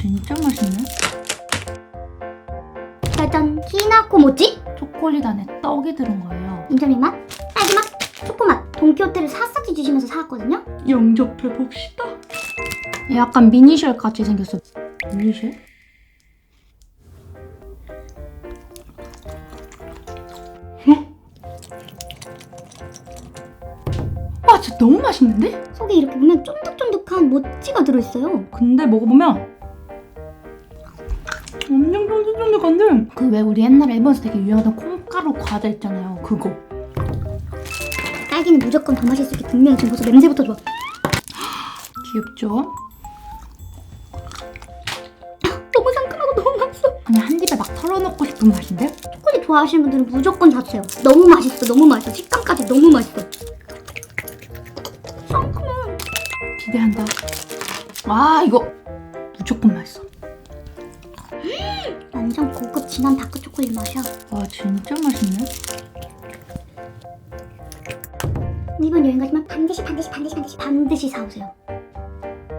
진짜 맛있네. 짜잔 키나코 모찌 초콜릿 안에 떡이 들은 거예요. 인절미 맛, 딸기 맛, 초코 맛 돈키호테를 샅샅이 주시면서 사왔거든요 영접해 봅시다. 약간 미니쉘 같이 생겼어. 미니쉘? 와 아, 진짜 너무 맛있는데? 속에 이렇게 보면 쫀득쫀득한 모찌가 들어있어요 근데 먹어보면 엄청 쫀득쫀득한데 그 왜 우리 옛날에 일본에서 되게 유명하던 콩가루 과자 있잖아요. 그거. 딸기는 무조건 더 맛있을 게 분명히 지금 벌써 냄새부터 좋아. 귀엽죠? 너무 상큼하고 너무 맛있어. 그냥 한 입에 막 털어놓고 싶은 맛인데? 초콜릿 좋아하시는 분들은 무조건 다 드세요. 너무 맛있어 너무 맛있어. 식감까지 너무 맛있어. 상큼해. 기대한다. 와 이거 무조건 맛있어 완전 고급 진한 다크 초콜릿 맛이야. 와 진짜 맛있네. 이번 여행 가시면 반드시 반드시 반드시 반드시 반드시 사오세요